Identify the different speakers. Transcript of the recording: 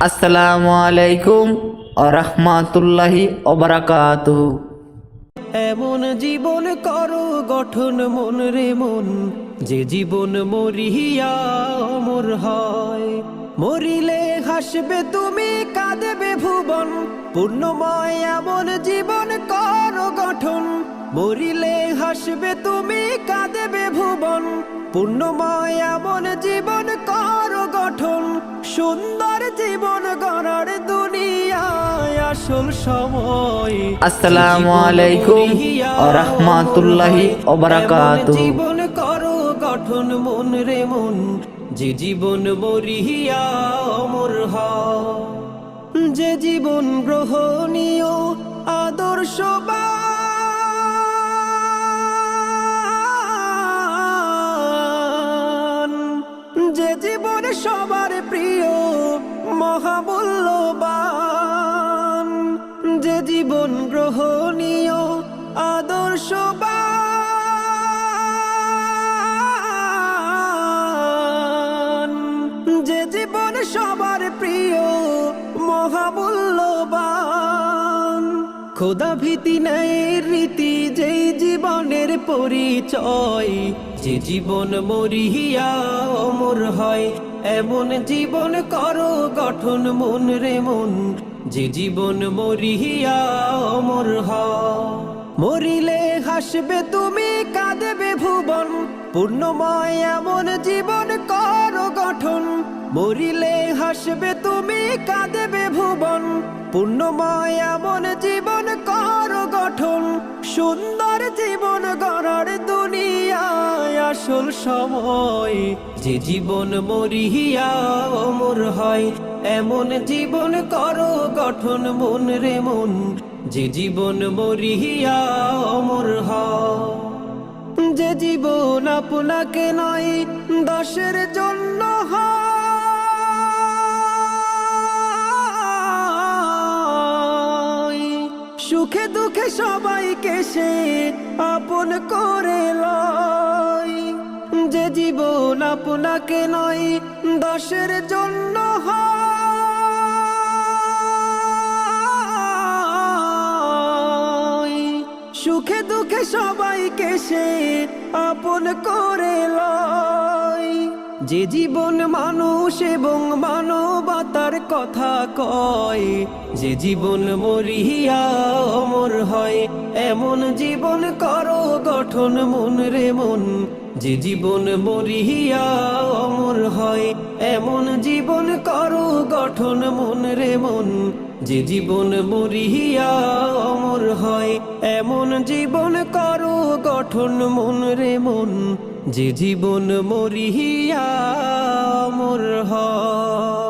Speaker 1: আসসালামু আলাইকুম রহমাতুল্লাহি ওবরাকাতু
Speaker 2: এমন জীবন করো, গঠন মন রে মন। যে জীবন মরিয়া অমর হয়। মরিলে হাসবে তুমি, কাঁদবে ভুবন। পূর্ণময় এমন জীবন করো, গঠন। মরিলে হাসবে তুমি, কাঁদবে ভুবন। পূর্ণময় এমন জীবন করো, গঠন। সুন্দর জীবন গড়ার দুনিয়ায় আসল সময়।
Speaker 1: আসসালামু আলাইকুম রহমাতুল্লাহি ওবরাকাতু
Speaker 2: জীবন করো গঠন মন রে মন। যে জীবন মরিয়া অমর। যে জীবন গ্রহণীয় আদর্শ মহামূল্যবান, যে জীবন গ্রহণীয়, আদর্শবান। যে জীবন সবার প্রিয়, মহামূল্যবান। খোদা ভীতি রীতি যেই জীবনের পরিচয়, যে জীবন মরিয়া অমর হয় এমন জীবন করো গঠন মন রে মন। যে জীবন মরিয়া অমর হয় মরিলে হাসবে তুমি, কাঁদবে ভুবন। পূর্ণময় এমন জীবন করো গঠন। মরিলে হাসবে তুমি, কাঁদবে ভুবন। পূর্ণময় এমন জীবন করো গঠন। সুন্দর সময় যে জীবন মরিয়া অমর হয়, এমন জীবন করো গঠন মন রে মন, যে জীবন মরিয়া অমর হয় যে জীবন আপনাকে নয়, দশের জন্য। সুখে দুঃখে সবাইকে সে আপন করে লয় যে জীবন আপনাকে নয় দশের জন্য সুখে দুঃখে সবাইকে সে আপন করে লয়। যে জীবন মানুষ এবং মানবতার কথা কয়, যে জীবন মরিয়া অমর হয়, এমন জীবন করো গঠন মন রে মন। যে জীবন মরিয়া অমর হয়, এমন জীবন করো গঠন মন রে মন। যে জীবন মরিয়া অমর হয়, এমন জীবন করো গঠন মন রে মন। যে জীবন মরিয়া অমর হয়।